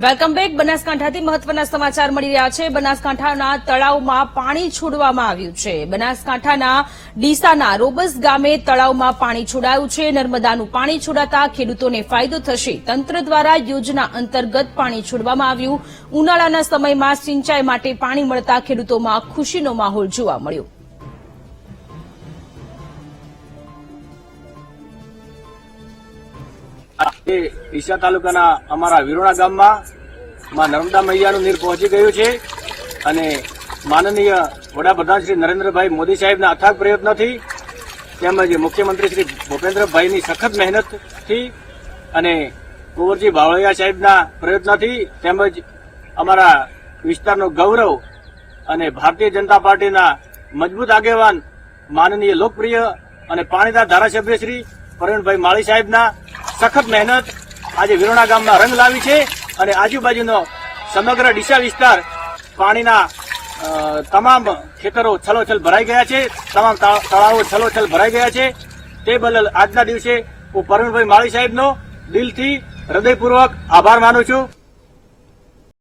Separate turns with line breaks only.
Welcome back. બનાસકાંઠાથી મહત્વના સમાચાર મળી રહ્યા છે. બનાસકાંઠાના તળાવમાં પાણી છોડવામાં આવ્યું છે. બનાસકાંઠાના ડીસાના રોબસ ગામે તળાવમાં પાણી છોડાયું છે. નર્મદાનું પાણી છોડાતા ખેડૂતોને ફાયદો થશે. તંત્ર દ્વારા યોજના અંતર્ગત પાણી છોડવામાં આવ્યું. ઉનાળાના સમયમાં સિંચાઈ માટે પાણી મળતા ખેડૂતોમાં ખુશીનો માહોલ જોવા મળ્યો.
એ ડીસા તાલુકાના અમારા વિરોણા ગામમાં માં નર્મદા મૈયાનું નીર પહોંચી ગયું છે અને માનનીય વડાપ્રધાન શ્રી નરેન્દ્રભાઈ મોદી સાહેબના અથાગ પ્રયત્નથી તેમજ મુખ્યમંત્રી શ્રી ભૂપેન્દ્રભાઈની સખત મહેનતથી અને કુંવરજી બાવળિયા સાહેબના પ્રયત્નથી તેમજ અમારા વિસ્તારનો ગૌરવ અને ભારતીય જનતા પાર્ટીના મજબૂત આગેવાન માનનીય લોકપ્રિય અને પાણીદાર ધારાસભ્ય શ્રી પ્રવીણભાઈ માળી સાહેબના સખત મહેનત આજે વિરોણા ગામમાં રંગ લાવી છે અને આજુબાજુનો સમગ્ર ડીસા વિસ્તાર પાણીના તમામ ખેતરો છલોછલ ભરાઈ ગયા છે, તમામ તળાવો છલોછલ ભરાઈ ગયા છે. તે બદલ આજના દિવસે હું પ્રવીણભાઈ માળી સાહેબનો દિલથી હૃદયપૂર્વક આભાર માનું છું.